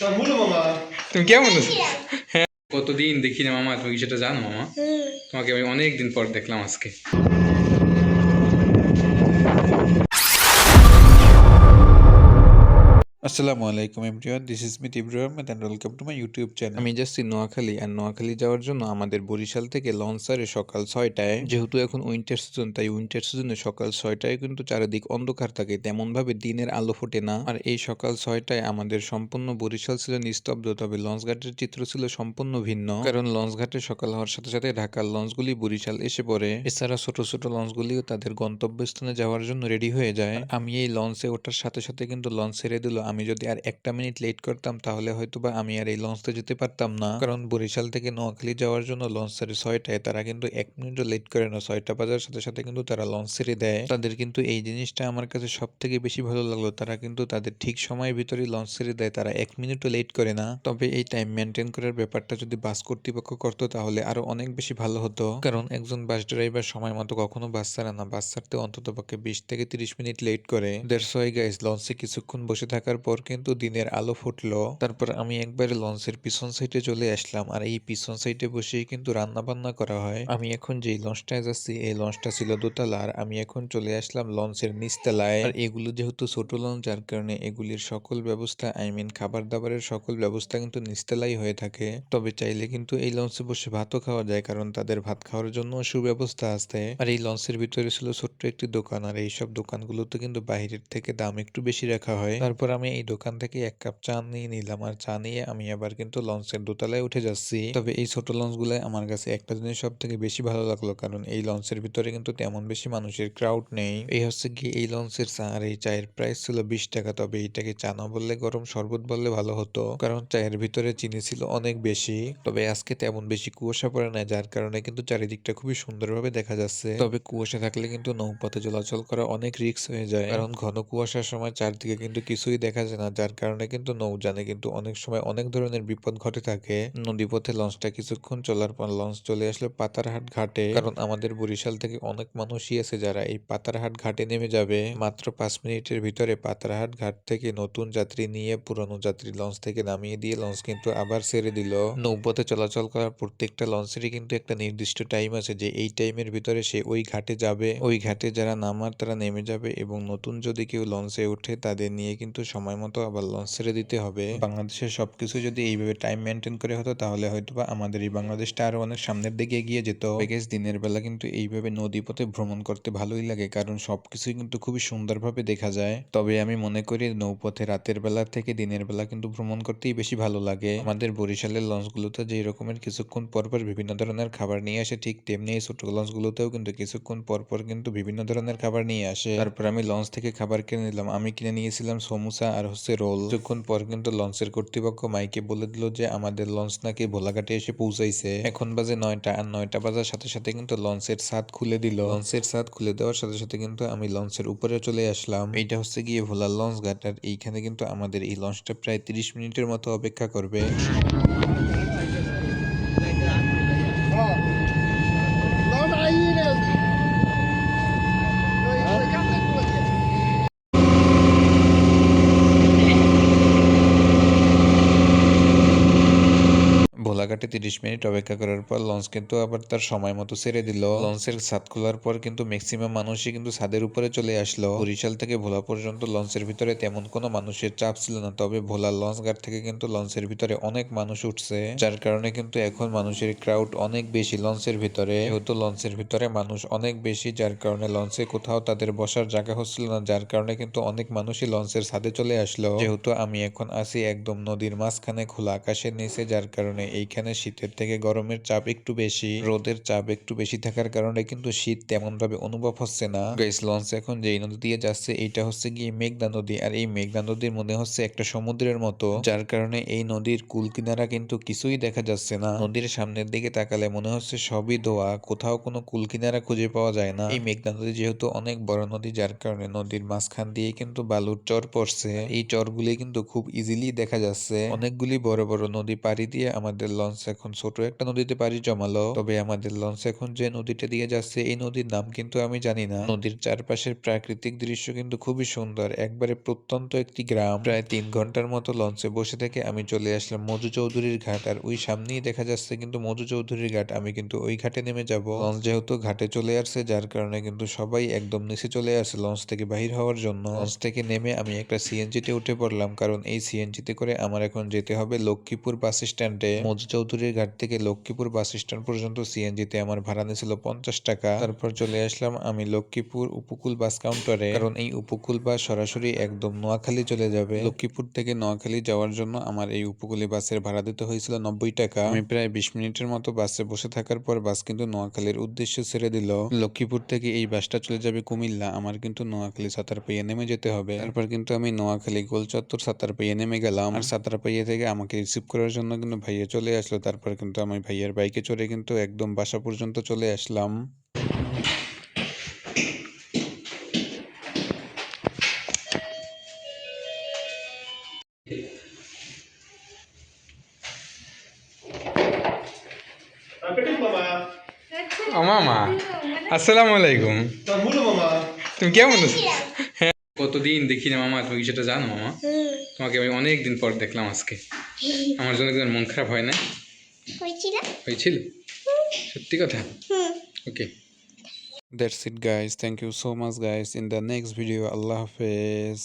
তুমি কেমন আছো? হ্যাঁ কতদিন দেখি না মামা তুমি কি সেটা জানো মামা? তোমাকে আমি অনেকদিন পর দেখলাম আজকে। আসসালামু আলাইকুম everyone this is Mit Ibrahim and welcome to my YouTube channel আমি যাচ্ছি নোয়াখালী আর নোয়াখালী যাওয়ার জন্য আমাদের বরিশাল থেকে লঞ্চ ছাড়ে সকাল ছয়টায়। যেহেতু এখন উইন্টার সিজন তাই উইন্টার সিজনে সকাল ছয়টায় কিন্তু চারিদিক অন্ধকার থাকে, তেমনভাবে দিনের আলো ফোটে না। আর এই সকাল ছয়টায় আমাদের সম্পূর্ণ বরিশাল ছিল নিস্তব্ধ, তবে লঞ্চ ঘাটের চিত্র ছিল সম্পূর্ণ ভিন্ন। কারণ লঞ্চ ঘাটে সকাল হওয়ার সাথে সাথে ঢাকার লঞ্চগুলি বরিশাল এসে পড়ে। এছাড়া ছোট ছোট লঞ্চগুলিও তাদের গন্তব্যস্থানে যাওয়ার জন্য রেডি হয়ে যায়। আমি এই লঞ্চে ওঠার সাথে সাথে কিন্তু লঞ্চ ছেড়ে দিল আমি যদি আর একটা মিনিট লেট করতাম, তাহলে হয়তো বা আমি আর এই লঞ্চতে যেতে পারতাম না। কারণ বরিশাল থেকে নোয়াখালী যাওয়ার জন্য লঞ্চ ছেড়ে ছয়টায় তারা কিন্তু এক মিনিটও লেট করে না, ছয়টা বাজার সাথে সাথে কিন্তু তারা লঞ্চ ছেড়ে দেয়। তাদের কিন্তু এই জিনিসটা আমার কাছে সব থেকে বেশি ভালো লাগল। তারা কিন্তু তাদের ঠিক সময়ের ভিতরেই লঞ্চ ছেড়ে দেয়, তারা এক মিনিটও লেট করে না। তবে এই টাইম মেনটেন করার ব্যাপারটা যদি বাস কর্তৃপক্ষ করতো, তাহলে আরও অনেক বেশি ভালো হতো। কারণ একজন বাস ড্রাইভার সময় মতো কখনো বাস ছাড়ে না। বাস ছাড়তে অন্তত পক্ষে বিশ থেকে তিরিশ মিনিট লেট করে। দেড়শো গাইজ লঞ্চে কিছুক্ষণ বসে থাকার পর কিন্তু দিনের আলো ফুটলো। তারপর আমি একবারে লঞ্চের পিছন সাইডে চলে আসলাম। আর এই পিছন সাইডে বসেই কিন্তু রান্না বান্না করা হয়। আমি এখন যেই লঞ্চটায় যাচ্ছি, এই লঞ্চটা ছিল দোতলা আর আমি এখন চলে আসলাম লঞ্চের নিচতলায়। আর এগুলো যেহেতু ছোট লঞ্চ, যার কারণে এগুলির সকল ব্যবস্থা আই মিন খাবার দাবারের সকল ব্যবস্থা কিন্তু নিচতলাই হয়ে থাকে। তবে চাইলে কিন্তু এই লঞ্চে বসে ভাতও খাওয়া যায়, কারণ তাদের ভাত খাওয়ার জন্য সুব্যবস্থা আছে। আর এই লঞ্চের ভিতরে ছিল ছোট্ট একটি দোকান। আর এইসব দোকানগুলোতে কিন্তু বাইরের থেকে দাম একটু বেশি রাখা হয়। তারপর আমি এই দোকান থেকে এক কাপ চা নিয়ে নিলাম। আর চা নিয়ে আমি আবার কিন্তু লঞ্চের দোতলায় উঠে যাচ্ছি। তবে এই ছোট লঞ্চগুলোয় আমার কাছে একটা জিনিস সব থেকে বেশি ভালো লাগল। কারণ এই লঞ্চের ভিতরে কিন্তু তেমন বেশি মানুষের ক্রাউড নেই। এই হচ্ছে কি এই লঞ্চের চা। আর এই চায়ের প্রাইস ছিল বিশ টাকা। তবে এইটাকে চা না বললে গরম শরবত বললে ভালো হতো। কারণ চায়ের ভিতরে চিনি ছিল অনেক বেশি। তবে আজকে তেমন বেশি কুয়াশা পড়ে না। যার কারণে কিন্তু চারিদিকটা খুবই সুন্দরভাবে দেখা যাচ্ছে। তবে কুয়াশা থাকলে কিন্তু নৌপথে চলাচল করা অনেক রিস্ক হয়ে যায়। কারণ ঘন কুয়াশার সময় চারদিকে কিন্তু কিছুই দেখা যায় না, যার কারণে কিন্তু নৌযানে কিন্তু অনেক সময় অনেক ধরনের বিপদ ঘটে থাকে। নদীপথে লঞ্চটা কিছুক্ষণ চলার পর লঞ্চ চলে আসলে পাতারহাট ঘাটে, কারণ আমাদের বরিশাল থেকে অনেক মানুষই আছে যারা এই পাতারহাট ঘাটে নেমে যাবে। মাত্র পাঁচ মিনিটের ভিতরে পাতারহাট ঘাট থেকে নতুন যাত্রী নিয়ে পুরনো যাত্রী লঞ্চ থেকে নামিয়ে দিয়ে লঞ্চ কিন্তু আবার ছেড়ে দিল। নৌপথে চলাচল করার প্রত্যেকটা লঞ্চেরই কিন্তু একটা নির্দিষ্ট টাইম আছে যে এই টাইমের ভিতরে সে ওই ঘাটে যাবে। ওই ঘাটে যারা নামার তারা নেমে যাবে এবং নতুন যদি কেউ লঞ্চে ওঠে তাদের নিয়ে কিন্তু সময় মতো আবার লঞ্চ ছেড়ে দিতে হবে। বাংলাদেশের সবকিছু যদি এইভাবে টাইম মেনটেন করে হতো, তাহলে হয়তো বা আমাদের এই বাংলাদেশটা আরও অনেক সামনের দিকে এগিয়ে যেত। বেগেজ দিনের বেলা কিন্তু এইভাবে নদী পথে ভ্রমণ করতে ভালোই লাগে, কারণ সবকিছুই কিন্তু খুবই সুন্দরভাবে দেখা যায়। তবে আমি মনে করি নৌপথে রাতের বেলা থেকে দিনের বেলা কিন্তু ভ্রমণ করতেই বেশি ভালো লাগে। আমাদের বরিশালের লঞ্চগুলোতে যে রকমের কিছুক্ষণ পর পর বিভিন্ন ধরনের খাবার নিয়ে আসে, ঠিক তেমনি এই ছোট লঞ্চগুলোতেও কিন্তু কিছুক্ষণ পর পর কিন্তু বিভিন্ন ধরনের খাবার নিয়ে আসে। তারপর আমি লঞ্চ থেকে খাবার কিনে নিলাম। আমি কিনে নিয়েছিলাম সমুসা আর হচ্ছে রোল কিছুক্ষণ পর কিন্তু লঞ্চের কর্তৃপক্ষ মাইকে বলে দিল যে আমাদের লঞ্চ নাকি ভোলাঘাটে এসে পৌঁছাইছে। এখন বাজে নয়টা আর নয়টা বাজার সাথে সাথে কিন্তু লঞ্চের ছাদ খুলে দিল। লঞ্চের ছাদ খুলে দেওয়ার সাথে সাথে কিন্তু আমি লঞ্চের উপরে চলে আসলাম। এইটা হচ্ছে গিয়ে ভোলার লঞ্চ ঘাট, আর এইখানে কিন্তু আমাদের এই লঞ্চটা প্রায় তিরিশ মিনিটের মতো অপেক্ষা করবে। ভোলাঘাটে তিরিশ মিনিট অপেক্ষা করার পর লঞ্চ কিন্তু আবার তার সময় মতো ছেড়ে দিল। লঞ্চের ছাদ খোলার পর কিন্তু ম্যাক্সিমাম মানুষই কিন্তু ছাদের উপরে চলে আসলো। বরিশাল থেকে ভোলা পর্যন্ত লঞ্চের ভিতরে তেমন কোনো মানুষের চাপ ছিল না, তবে ভোলা লঞ্চ ঘাট থেকে কিন্তু লঞ্চের ভিতরে অনেক মানুষ উঠছে, যার কারণে কিন্তু এখন মানুষের ক্রাউড অনেক বেশি লঞ্চের ভিতরে। যেহেতু লঞ্চের ভিতরে মানুষ অনেক বেশি, যার কারণে লঞ্চে কোথাও তাদের বসার জায়গা হচ্ছিল না, যার কারণে কিন্তু অনেক মানুষই লঞ্চের ছাদে চলে আসলো। যেহেতু আমি এখন আছি একদম নদীর মাঝখানে খোলা আকাশের নিচে, যার কারণে এইখানে শীতের থেকে গরমের চাপ একটু বেশি, রোদের চাপ একটু বেশি থাকার কারণে কিন্তু শীত তেমন ভাবে অনুভব হচ্ছে না। গাইস লঞ্চ এখন যেই নদী দিয়ে যাচ্ছে, এইটা হচ্ছে গিয়ে মেঘনা নদী। আর এই মেঘনা নদীর মনে হচ্ছে একটা সমুদ্রের মতো, যার কারণে এই নদীর কুল কিনারা কিন্তু কিছুই দেখা যাচ্ছে না। নদীর সামনের দিকে তাকালে মনে হচ্ছে সবই ধোয়া, কোথাও কোনো কুল কিনারা খুঁজে পাওয়া যায় না। এই মেঘনা নদী যেহেতু অনেক বড় নদী, যার কারণে নদীর মাঝখান দিয়ে কিন্তু বালুর চর পড়ছে। এই চরগুলি কিন্তু খুব ইজিলি দেখা যাচ্ছে। অনেকগুলি বড় বড় নদী পাড়ি দিয়ে আমাদের লঞ্চ লঞ্চ এখন ছোট একটা নদীতে পাড়ি জমালো। তবে আমাদের লঞ্চ এখন যে নদীটা দিয়ে যাচ্ছে, এই নদীর নাম কিন্তু আমি জানি না। নদীর চারপাশের প্রাকৃতিক দৃশ্য কিন্তু খুবই সুন্দর। একবারে প্রত্যন্ত একটি গ্রাম। প্রায় তিন ঘণ্টার মতো লঞ্চে বসে থেকে আমি চলে আসলাম মধু চৌধুরীর ঘাট। আর ওই সামনেই দেখা যাচ্ছে কিন্তু মধু চৌধুরীর ঘাট। আমি কিন্তু ওই ঘাটে নেমে যাব। লঞ্চ যেহেতু ঘাটে চলে আসছে, যার কারণে কিন্তু সবাই একদম নিচে চলে আসে লঞ্চ থেকে বাহির হওয়ার জন্য। লঞ্চ থেকে নেমে আমি একটা সিএনজিতে উঠে পড়লাম। কারণ এই সিএনজিতে করে আমার এখন যেতে হবে লক্ষ্মীপুর বাস স্ট্যান্ডে। মধু চৌধুরীর ঘাট থেকে লক্ষ্মীপুর বাস স্ট্যান্ড পর্যন্ত সিএনজিতে আমার ভাড়া নিয়েছিল পঞ্চাশ টাকা। তারপর চলে আসলাম আমি লক্ষ্মীপুর উপকূল বাস কাউন্টারে। কারণ এই উপকূল বাস সরাসরি একদম নোয়াখালী চলে যাবে। লক্ষ্মীপুর থেকে নোয়াখালী যাওয়ার জন্য আমার এই উপকূলী বাসের ভাড়া দিতে হয়েছিল নব্বই টাকা। আমি প্রায় বিশ মিনিটের মতো বাসে বসে থাকার পর বাস কিন্তু নোয়াখালীর উদ্দেশ্য ছেড়ে দিল। লক্ষ্মীপুর থেকে এই বাসটা চলে যাবে কুমিল্লা। আমার কিন্তু নোয়াখালী সাতারপাইয়া নেমে যেতে হবে। তারপর কিন্তু আমি নোয়াখালী গোল চত্বর সাতারপাইয়া নেমে গেলাম। আর সাতারপাইয়া থেকে আমাকে রিসিভ করার জন্য কিন্তু ভাইয়া চলে আসলো। তারপর কিন্তু আমি ভাইয়ার বাইকে চড়ে কিন্তু একদম বাসা পর্যন্ত চলে আসলাম। মামা আসসালামু আলাইকুম। তোর মুলো মামা তুমি কেমন আছো? হ্যাঁ। কতদিন দেখি না মামা তুমি কি সেটা জানো মামা? তোমাকে আমি অনেকদিন পর দেখলাম আজকে। আমার জন্য একদম মন খারাপ হয় না? হয়েছিল। হয়েছিল? সত্যি কথা? Okay that's it guys thank you so much guys in the next video আল্লাহ হাফেজ।